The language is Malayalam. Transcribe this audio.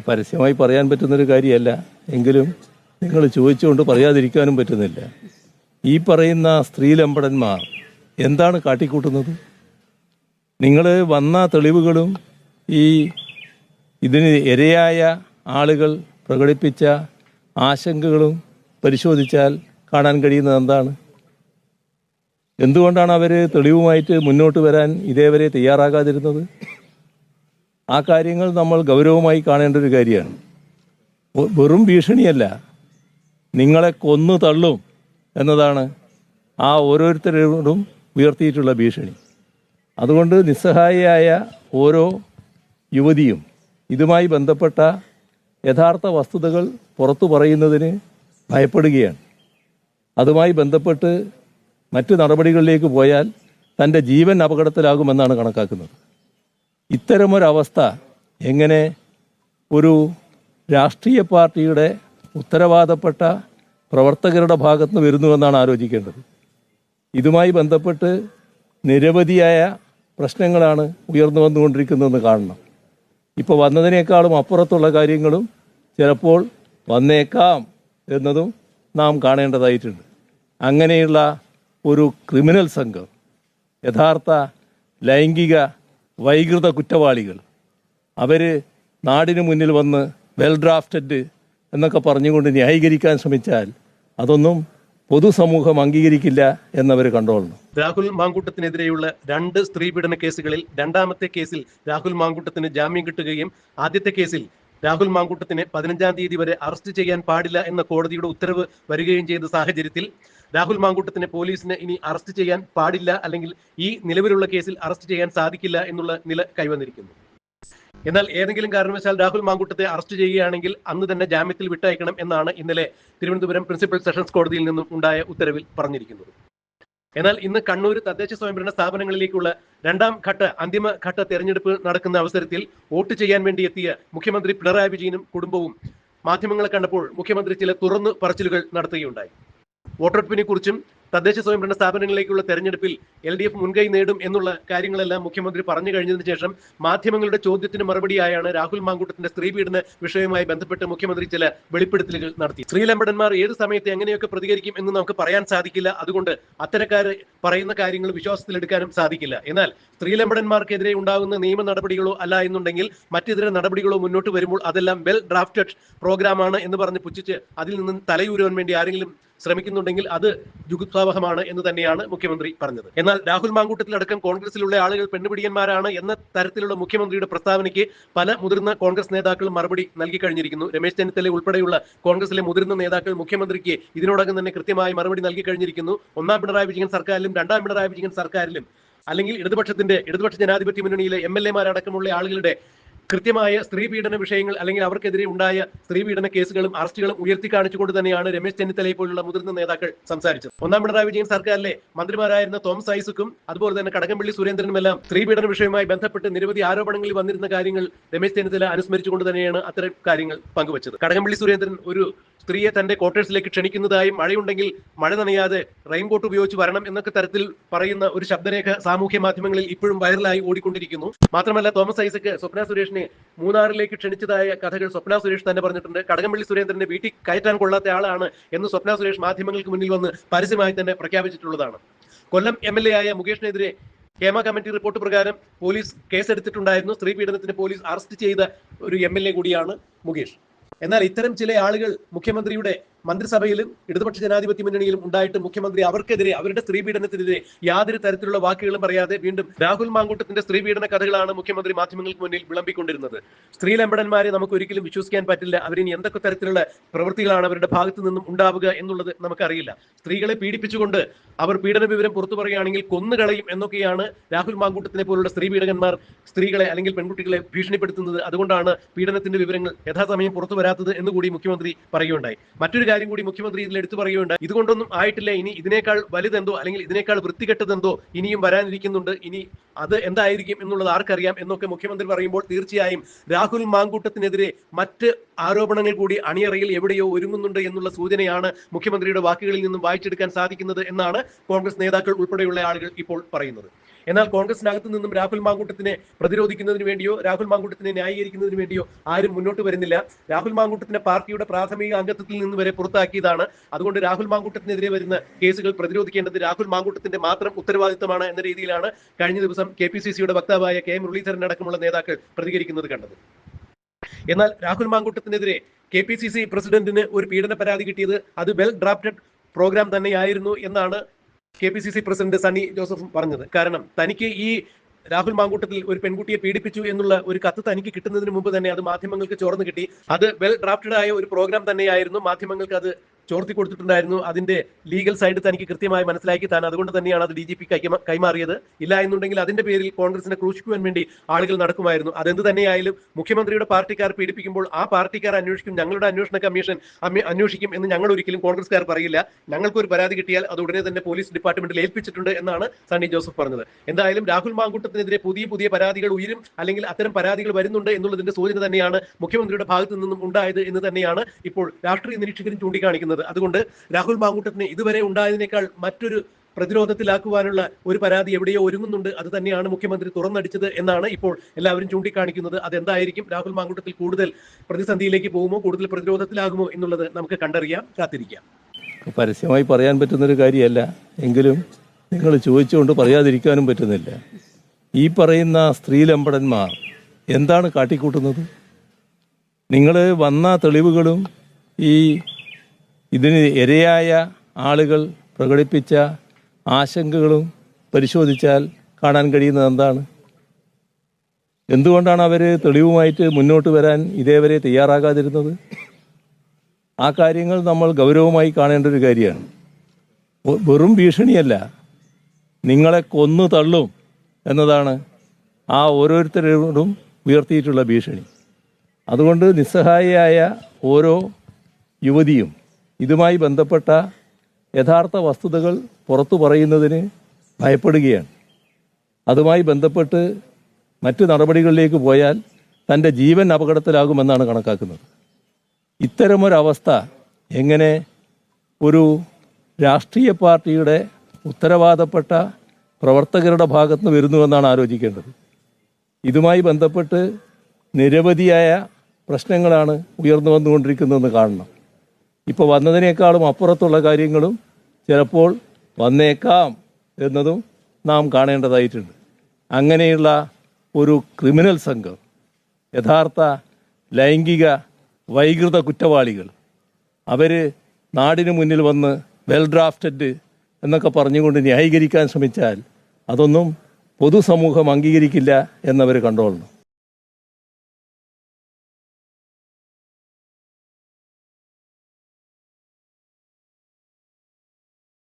പരസ്യമായി പറയാൻ പറ്റുന്നൊരു കാര്യമല്ല. എങ്കിലും നിങ്ങൾ ചോദിച്ചുകൊണ്ട് പറയാതിരിക്കാനും പറ്റുന്നില്ല. ഈ പറയുന്ന സ്ത്രീലമ്പടന്മാർ എന്താണ് കാട്ടിക്കൂട്ടുന്നത്? നിങ്ങൾ വന്ന തെളിവുകളും ഈ ഇതിന് ഇരയായ ആളുകൾ പ്രകടിപ്പിച്ച ആശങ്കകളും പരിശോധിച്ചാൽ കാണാൻ കഴിയുന്നത് എന്താണ്? എന്തുകൊണ്ടാണ് അവർ തെളിവുമായിട്ട് മുന്നോട്ട് വരാൻ ഇതേവരെ തയ്യാറാകാതിരുന്നത്? ആ കാര്യങ്ങൾ നമ്മൾ ഗൗരവമായി കാണേണ്ട ഒരു കാര്യമാണ്. വെറും ഭീഷണിയല്ല. നിങ്ങളെ കൊന്നു തള്ളും എന്നതാണ് ആ ഓരോരുത്തരോടും ഉയർത്തിയിട്ടുള്ള ഭീഷണി. അതുകൊണ്ട് നിസ്സഹായിയായ ഓരോ യുവതിയും ഇതുമായി ബന്ധപ്പെട്ട യഥാർത്ഥ വസ്തുതകൾ പുറത്തു പറയുന്നതിന് ഭയപ്പെടുകയാണ്. അതുമായി ബന്ധപ്പെട്ട് മറ്റു നടപടികളിലേക്ക് പോയാൽ തന്റെ ജീവൻ അപകടത്തിലാകുമെന്നാണ് കണക്കാക്കുന്നത്. ഇത്തരമൊരവസ്ഥ എങ്ങനെ ഒരു രാഷ്ട്രീയ പാർട്ടിയുടെ ഉത്തരവാദപ്പെട്ട പ്രവർത്തകരുടെ ഭാഗത്തുനിന്ന് വരുന്നുവെന്നാണ് ആലോചിക്കേണ്ടത്. ഇതുമായി ബന്ധപ്പെട്ട് നിരവധിയായ പ്രശ്നങ്ങളാണ് ഉയർന്നു വന്നുകൊണ്ടിരിക്കുന്നതെന്ന് കാണണം. ഇപ്പോൾ വന്നതിനേക്കാളും അപ്പുറത്തുള്ള കാര്യങ്ങളും ചിലപ്പോൾ വന്നേക്കാം എന്നതും നാം കാണേണ്ടതായിട്ടുണ്ട്. അങ്ങനെയുള്ള ഒരു ക്രിമിനൽ സംഘം യഥാർത്ഥ ലൈംഗിക വൈകൃത കുറ്റവാളികൾ. അവർ നാടിന് മുന്നിൽ വന്ന് വെൽ ഡ്രാഫ്റ്റഡ് എന്നൊക്കെ പറഞ്ഞുകൊണ്ട് ന്യായീകരിക്കാൻ ശ്രമിച്ചാൽ അതൊന്നും പൊതുസമൂഹം അംഗീകരിക്കില്ല എന്നവർ കണ്ടോളുന്നു രാഹുൽ മാങ്കൂട്ടത്തിനെതിരെയുള്ള രണ്ട് സ്ത്രീപീഡന കേസുകളിൽ രണ്ടാമത്തെ കേസിൽ രാഹുൽ മാങ്കൂട്ടത്തിന് ജാമ്യം കിട്ടുകയും ആദ്യത്തെ കേസിൽ രാഹുൽ മാങ്കൂട്ടത്തിനെ പതിനഞ്ചാം തീയതി വരെ അറസ്റ്റ് ചെയ്യാൻ പാടില്ല എന്ന കോടതിയുടെ ഉത്തരവ് വരികയും ചെയ്ത സാഹചര്യത്തിൽ രാഹുൽ മാങ്കൂട്ടത്തിനെ പോലീസിന് ഇനി അറസ്റ്റ് ചെയ്യാൻ പാടില്ല അല്ലെങ്കിൽ ഈ നിലവിലുള്ള കേസിൽ അറസ്റ്റ് ചെയ്യാൻ സാധിക്കില്ല എന്നുള്ള നില കൈവന്നിരിക്കുന്നു. എന്നാൽ ഏതെങ്കിലും കാരണവശാൽ രാഹുൽ മാങ്കൂട്ടത്തെ അറസ്റ്റ് ചെയ്യുകയാണെങ്കിൽ അന്ന് തന്നെ ജാമ്യത്തിൽ വിട്ടയക്കണം എന്നാണ് ഇന്നലെ തിരുവനന്തപുരം പ്രിൻസിപ്പൽ സെഷൻസ് കോടതിയിൽ നിന്നും ഉണ്ടായ ഉത്തരവിൽ പറഞ്ഞിരിക്കുന്നത്. എന്നാൽ ഇന്ന് കണ്ണൂർ തദ്ദേശ സ്വയംഭരണ സ്ഥാപനങ്ങളിലേക്കുള്ള രണ്ടാം ഘട്ട അന്തിമ ഘട്ട തെരഞ്ഞെടുപ്പ് നടക്കുന്ന അവസരത്തിൽ വോട്ട് ചെയ്യാൻ വേണ്ടി എത്തിയ മുഖ്യമന്ത്രി പിണറായി വിജയനും കുടുംബവും മാധ്യമങ്ങളെ കണ്ടപ്പോൾ മുഖ്യമന്ത്രി ചില തുറന്നു പറച്ചിലുകൾ നടത്തുകയുണ്ടായി. വോട്ടെടുപ്പിനെ കുറിച്ചും തദ്ദേശ സ്വയംഭരണ സ്ഥാപനങ്ങളിലേക്കുള്ള തെരഞ്ഞെടുപ്പിൽ എൽ ഡി എഫ് മുൻകൈ നേടും എന്നുള്ള കാര്യങ്ങളെല്ലാം മുഖ്യമന്ത്രി പറഞ്ഞു കഴിഞ്ഞതിന് ശേഷം മാധ്യമങ്ങളുടെ ചോദ്യത്തിന് മറുപടിയായാണ് രാഹുൽ മാങ്കൂട്ടത്തിന്റെ സ്ത്രീ പീഡന വിഷയവുമായി ബന്ധപ്പെട്ട് മുഖ്യമന്ത്രി ചില വെളിപ്പെടുത്തലുകൾ നടത്തി. സ്ത്രീലമ്പടന്മാർ ഏത് സമയത്ത് എങ്ങനെയൊക്കെ പ്രതികരിക്കും എന്ന് നമുക്ക് പറയാൻ സാധിക്കില്ല. അതുകൊണ്ട് അത്തരക്കാർ പറയുന്ന കാര്യങ്ങൾ വിശ്വാസത്തിലെടുക്കാനും സാധിക്കില്ല. എന്നാൽ സ്ത്രീലമ്പടന്മാർക്കെതിരെ ഉണ്ടാകുന്ന നിയമ നടപടികളോ അല്ല എന്നുണ്ടെങ്കിൽ മറ്റിതര നടപടികളോ മുന്നോട്ട് വരുമ്പോൾ അതെല്ലാം വെൽ ഡ്രാഫ്റ്റഡ് പ്രോഗ്രാമാണ് എന്ന് പറഞ്ഞ് പുച്ഛിച്ച് അതിൽ നിന്നും തലയൂരുവാൻ വേണ്ടി ആരെങ്കിലും ശ്രമിക്കുന്നുണ്ടെങ്കിൽ അത് ജുഗുപ്സാവഹമാണ് എന്ന് തന്നെയാണ് മുഖ്യമന്ത്രി പറഞ്ഞത്. എന്നാൽ രാഹുൽ മാങ്കൂട്ടത്തിലടക്കം കോൺഗ്രസിലുള്ള ആളുകൾ പെണ്ണുപിടിയന്മാരാണ് എന്ന തരത്തിലുള്ള മുഖ്യമന്ത്രിയുടെ പ്രസ്താവനയ്ക്ക് പല മുതിർന്ന കോൺഗ്രസ് നേതാക്കളും മറുപടി നൽകി കഴിഞ്ഞിരിക്കുന്നു. രമേശ് ചെന്നിത്തല ഉൾപ്പെടെയുള്ള കോൺഗ്രസിലെ മുതിർന്ന നേതാക്കൾ മുഖ്യമന്ത്രിക്ക് ഇതിനോടകം തന്നെ കൃത്യമായി മറുപടി നൽകി കഴിഞ്ഞിരിക്കുന്നു. ഒന്നാം പിണറായി വിജയൻ സർക്കാരിലും രണ്ടാം പിണറായി വിജയൻ സർക്കാരിലും അല്ലെങ്കിൽ ഇടതുപക്ഷത്തിന്റെ ഇടതുപക്ഷ ജനാധിപത്യ മുന്നണിയിലെ എം എൽ എമാരടക്കമുള്ള ആളുകളുടെ കൃത്യമായ സ്ത്രീ പീഡന വിഷയങ്ങൾ അല്ലെങ്കിൽ അവർക്കെതിരെ ഉണ്ടായ സ്ത്രീ പീഡന കേസുകളും അറസ്റ്റുകളും ഉയർത്തി കാണിച്ചുകൊണ്ട് തന്നെയാണ് രമേശ് ചെന്നിത്തലയെ പോലുള്ള മുതിർന്ന നേതാക്കൾ സംസാരിച്ചത്. ഒന്നാം പിണറായി വിജയൻ സർക്കാരിലെ മന്ത്രിമാരായിരുന്ന തോമസ് ഐസക്കും അതുപോലെ തന്നെ കടകംപള്ളി സുരേന്ദ്രനുമെല്ലാം സ്ത്രീ പീഡന വിഷയവുമായി ബന്ധപ്പെട്ട് നിരവധി ആരോപണങ്ങളിൽ വന്നിരുന്ന കാര്യങ്ങൾ രമേശ് ചെന്നിത്തല അനുസ്മരിച്ചുകൊണ്ട് തന്നെയാണ് അത്തരം കാര്യങ്ങൾ പങ്കുവച്ചത്. കടകംപള്ളി സുരേന്ദ്രൻ ഒരു സ്ത്രീയെ തന്റെ ക്വാർട്ടേഴ്സിലേക്ക് ക്ഷണിക്കുന്നതായും മഴയുണ്ടെങ്കിൽ മഴ നനയാതെ റെയിൻകോട്ട് ഉപയോഗിച്ച് വരണം എന്നൊക്കെ തരത്തിൽ പറയുന്ന ഒരു ശബ്ദരേഖ സാമൂഹ്യ മാധ്യമങ്ങളിൽ ഇപ്പോഴും വൈറലായി ഓടിക്കൊണ്ടിരിക്കുന്നു. മാത്രമല്ല തോമസ് ഐസക്ക് സ്വപ്ന സുരേഷിനെ മൂന്നാറിലേക്ക് ക്ഷണിച്ചതായ കഥകൾ സ്വപ്ന സുരേഷ് തന്നെ പറഞ്ഞിട്ടുണ്ട്. കടകംപള്ളി സുരേന്ദ്രന്റെ വീട്ടിൽ കയറ്റാൻ കൊള്ളാത്ത ആളാണ് എന്ന് സ്വപ്ന സുരേഷ് മാധ്യമങ്ങൾക്ക് മുന്നിൽ വന്ന് പരസ്യമായി തന്നെ പ്രഖ്യാപിച്ചിട്ടുള്ളതാണ്. കൊല്ലം എം എൽ എ ആയ മുകേഷിനെതിരെ ഹേമ കമ്മിറ്റി റിപ്പോർട്ട് പ്രകാരം പോലീസ് കേസെടുത്തിട്ടുണ്ടായിരുന്നു. സ്ത്രീ പീഡനത്തിന് പോലീസ് അറസ്റ്റ് ചെയ്ത ഒരു എം കൂടിയാണ് മുകേഷ്. എന്നാൽ ഇത്തരം ചില ആളുകൾ മുഖ്യമന്ത്രിയുടെ മന്ത്രിസഭയിലും ഇടതുപക്ഷ ജനാധിപത്യ മുന്നണിയിലും ഉണ്ടായിട്ട് മുഖ്യമന്ത്രി അവർക്കെതിരെ അവരുടെ സ്ത്രീ പീഡനത്തിനെതിരെ യാതൊരു തരത്തിലുള്ള വാക്കുകളും പറയാതെ വീണ്ടും രാഹുൽ മാങ്കൂട്ടത്തിന്റെ സ്ത്രീ പീഡന കഥകളാണ് മുഖ്യമന്ത്രി മാധ്യമങ്ങൾക്ക് മുന്നിൽ വിളമ്പിക്കൊണ്ടിരുന്നത്. സ്ത്രീ ലംബടന്മാരെ നമുക്ക് ഒരിക്കലും വിശ്വസിക്കാൻ പറ്റില്ല. അവരിനി എന്തൊക്കെ തരത്തിലുള്ള പ്രവൃത്തികളാണ് അവരുടെ ഭാഗത്തു നിന്നും ഉണ്ടാവുക എന്നുള്ളത് നമുക്കറിയില്ല. സ്ത്രീകളെ പീഡിപ്പിച്ചുകൊണ്ട് അവർ പീഡന വിവരം പുറത്തു പറയുകയാണെങ്കിൽ കൊന്നുകളയും എന്നൊക്കെയാണ് രാഹുൽ മാങ്കൂട്ടത്തിനെ പോലുള്ള സ്ത്രീ പീഡകന്മാർ സ്ത്രീകളെ അല്ലെങ്കിൽ പെൺകുട്ടികളെ ഭീഷണിപ്പെടുത്തുന്നത്. അതുകൊണ്ടാണ് പീഡനത്തിന്റെ വിവരങ്ങൾ യഥാസമയം പുറത്തു വരാത്തത് എന്നുകൂടി മുഖ്യമന്ത്രി പറയുകയുണ്ടായി. മറ്റൊരു കാര്യം കൂടി മുഖ്യമന്ത്രി ഇതിൽ എടുത്തു പറയുകയുണ്ട് ഇതുകൊണ്ടൊന്നും ആയിട്ടില്ല. ഇനി ഇതിനേക്കാൾ വലുതെന്തോ അല്ലെങ്കിൽ ഇതിനേക്കാൾ വൃത്തികെട്ടതെന്തോ ഇനിയും വരാനിരിക്കുന്നുണ്ട്. ഇനി അത് എന്തായിരിക്കും എന്നുള്ളത് ആർക്കറിയാം എന്നൊക്കെ മുഖ്യമന്ത്രി പറയുമ്പോൾ തീർച്ചയായും രാഹുൽ മാങ്കൂട്ടത്തിനെതിരെ മറ്റ് ആരോപണങ്ങൾ കൂടി അണിയറയിൽ എവിടെയോ ഒരുങ്ങുന്നുണ്ട് എന്നുള്ള സൂചനയാണ് മുഖ്യമന്ത്രിയുടെ വാക്കുകളിൽ നിന്നും വായിച്ചെടുക്കാൻ സാധിക്കുന്നത് എന്നാണ് കോൺഗ്രസ് നേതാക്കൾ ഉൾപ്പെടെയുള്ള ആളുകൾ ഇപ്പോൾ പറയുന്നത്. എന്നാൽ കോൺഗ്രസിനകത്തു നിന്നും രാഹുൽ മാങ്കൂട്ടത്തിനെ പ്രതിരോധിക്കുന്നതിന് വേണ്ടിയോ രാഹുൽ മാങ്കൂട്ടത്തിനെ ന്യായീകരിക്കുന്നതിന് വേണ്ടിയോ ആരും മുന്നോട്ട് വരുന്നില്ല. രാഹുൽ മാങ്കൂട്ടത്തിന്റെ പാർട്ടിയുടെ പ്രാഥമിക അംഗത്വത്തിൽ നിന്ന് വരെ പുറത്താക്കിയതാണ്. അതുകൊണ്ട് രാഹുൽ മാങ്കൂട്ടത്തിനെതിരെ വരുന്ന കേസുകൾ പ്രതിരോധിക്കേണ്ടത് രാഹുൽ മാങ്കൂട്ടത്തിന്റെ മാത്രം ഉത്തരവാദിത്തമാണ് എന്ന രീതിയിലാണ് കഴിഞ്ഞ ദിവസം കെ പി സി സിയുടെ വക്താവായ കെ മുരളീധരൻ അടക്കമുള്ള നേതാക്കൾ പ്രതികരിക്കുന്നത് കണ്ടത്. എന്നാൽ രാഹുൽ മാങ്കൂട്ടത്തിനെതിരെ കെ പി സി സി പ്രസിഡന്റിന് ഒരു പീഡന പരാതി കിട്ടിയത് അത് വെൽ ഡ്രാഫ്റ്റഡ് പ്രോഗ്രാം തന്നെയായിരുന്നു എന്നാണ് K P C C president Sunny Joseph പറഞ്ഞത്. കാരണം തനിക്ക് ഈ രാഹുൽ മാങ്കൂട്ടത്തിൽ ഒരു പെൺകുട്ടിയെ പീഡിപ്പിച്ചു എന്നുള്ള ഒരു കത്ത് തനിക്ക് കിട്ടുന്നതിന് മുമ്പ് തന്നെ അത് മാധ്യമങ്ങൾക്ക് ചോർന്ന് കിട്ടി. അത് വെൽ ഡ്രാഫ്റ്റഡ് ആയ ഒരു പ്രോഗ്രാം തന്നെയായിരുന്നു. മാധ്യമങ്ങൾക്ക് അത് ചോർത്തി കൊടുത്തിട്ടുണ്ടായിരുന്നു. അതിന്റെ ലീഗൽ സൈഡ് തനിക്ക് കൃത്യമായി മനസ്സിലാക്കി താൻ അതുകൊണ്ട് തന്നെയാണ് അത് ഡി ജി പി കൈമാറിയത്. ഇല്ല എന്നുണ്ടെങ്കിൽ അതിന്റെ പേരിൽ കോൺഗ്രസിനെ ക്രൂശിക്കുവാൻ വേണ്ടി ആളുകൾ നടക്കുമായിരുന്നു. അതെന്ത് തന്നെയായാലും മുഖ്യമന്ത്രിയുടെ പാർട്ടിക്കാർ പീഡിപ്പിക്കുമ്പോൾ ആ പാർട്ടിക്കാർ അന്വേഷിക്കും. ഞങ്ങളുടെ അന്വേഷണ കമ്മീഷൻ അന്വേഷിക്കും എന്ന് ഞങ്ങൾ ഒരിക്കലും കോൺഗ്രസ്കാർ പറയില്ല. ഞങ്ങൾക്ക് ഒരു പരാതി കിട്ടിയാൽ അത് ഉടനെ തന്നെ പോലീസ് ഡിപ്പാർട്ട്മെന്റിൽ ഏൽപ്പിച്ചിട്ടുണ്ട് എന്നാണ് സണ്ണി ജോസഫ് പറഞ്ഞത്. എന്തായാലും രാഹുൽ മാങ്കൂട്ടത്തിനെതിരെ പുതിയ പുതിയ പരാതികൾ ഉയരും. അല്ലെങ്കിൽ അത്തരം പരാതികൾ വരുന്നുണ്ട് എന്നുള്ളതിന്റെ സൂചന തന്നെയാണ് മുഖ്യമന്ത്രിയുടെ ഭാഗത്തു നിന്നും ഉണ്ടായത് എന്ന് തന്നെയാണ് ഇപ്പോൾ രാഷ്ട്രീയ നിരീക്ഷകരും ചൂണ്ടിക്കാണിക്കുന്നത്. അതുകൊണ്ട് രാഹുൽ മാങ്കൂട്ടത്തിന് ഇതുവരെ ഉണ്ടായതിനേക്കാൾ മറ്റൊരു പ്രതിരോധത്തിലാക്കുവാനുള്ള ഒരു പരാതി എവിടെയോ ഒരുങ്ങുന്നുണ്ട്. അത് തന്നെയാണ് മുഖ്യമന്ത്രി തുറന്നടിച്ചത് എന്നാണ് ഇപ്പോൾ എല്ലാവരും ചൂണ്ടിക്കാണിക്കുന്നത്. അതെന്തായിരിക്കും? രാഹുൽ മാങ്കൂട്ടത്തിൽ കൂടുതൽ പ്രതിസന്ധിയിലേക്ക് പോകുമോ? കൂടുതൽ പ്രതിരോധത്തിലാകുമോ എന്നുള്ളത് നമുക്ക് കണ്ടറിയാം കാത്തിരിക്കാം. പരസ്യമായി പറയാൻ പറ്റുന്നൊരു കാര്യമല്ല. എങ്കിലും നിങ്ങൾ ചോദിച്ചുകൊണ്ട് പറയാതിരിക്കാനും പറ്റുന്നില്ല. ഈ പറയുന്ന സ്ത്രീലമ്പടന്മാർ എന്താണ് കാട്ടിക്കൂട്ടുന്നത്? നിങ്ങൾ വന്ന തെളിവുകളും ഈ ഇതിന് ഇരയായ ആളുകൾ പ്രകടിപ്പിച്ച ആശങ്കകളും പരിശോധിച്ചാൽ കാണാൻ കഴിയുന്നത് എന്താണ്? എന്തുകൊണ്ടാണ് അവർ തെളിവുമായിട്ട് മുന്നോട്ട് വരാൻ ഇതേവരെ തയ്യാറാകാതിരുന്നത്? ആ കാര്യങ്ങൾ നമ്മൾ ഗൗരവമായി കാണേണ്ട ഒരു കാര്യമാണ്. വെറും ഭീഷണിയല്ല. നിങ്ങളെ കൊന്നു തള്ളും എന്നതാണ് ആ ഓരോരുത്തരോടും ഉയർത്തിയിട്ടുള്ള ഭീഷണി. അതുകൊണ്ട് നിസ്സഹായിയായ ഓരോ യുവതിയും ഇതുമായി ബന്ധപ്പെട്ട യഥാർത്ഥ വസ്തുതകൾ പുറത്തു പറയുന്നതിന് ഭയപ്പെടുകയാണ്. അതുമായി ബന്ധപ്പെട്ട് മറ്റു നടപടികളിലേക്ക് പോയാൽ തന്റെ ജീവൻ അപകടത്തിലാകുമെന്നാണ് കണക്കാക്കുന്നത്. ഇത്തരമൊരവസ്ഥ എങ്ങനെ ഒരു രാഷ്ട്രീയ പാർട്ടിയുടെ ഉത്തരവാദപ്പെട്ട പ്രവർത്തകരുടെ ഭാഗത്തുനിന്ന് വരുന്നുവെന്നാണ് ആലോചിക്കേണ്ടത്. ഇതുമായി ബന്ധപ്പെട്ട് നിരവധിയായ പ്രശ്നങ്ങളാണ് ഉയർന്നു വന്നുകൊണ്ടിരിക്കുന്നതെന്ന് കാണണം. ഇപ്പോൾ വന്നതിനേക്കാളും അപ്പുറത്തുള്ള കാര്യങ്ങളും ചിലപ്പോൾ വന്നേക്കാം എന്നതും നാം കാണേണ്ടതായിട്ടുണ്ട്. അങ്ങനെയുള്ള ഒരു ക്രിമിനൽ സംഘം യഥാർത്ഥ ലൈംഗിക വൈകൃത കുറ്റവാളികൾ അവർ നാടിന് മുന്നിൽ വന്ന് വെൽ ഡ്രാഫ്റ്റഡ് എന്നൊക്കെ പറഞ്ഞുകൊണ്ട് ന്യായീകരിക്കാൻ ശ്രമിച്ചാൽ അതൊന്നും പൊതുസമൂഹം അംഗീകരിക്കില്ല എന്നവർ കണ്ടോളണം.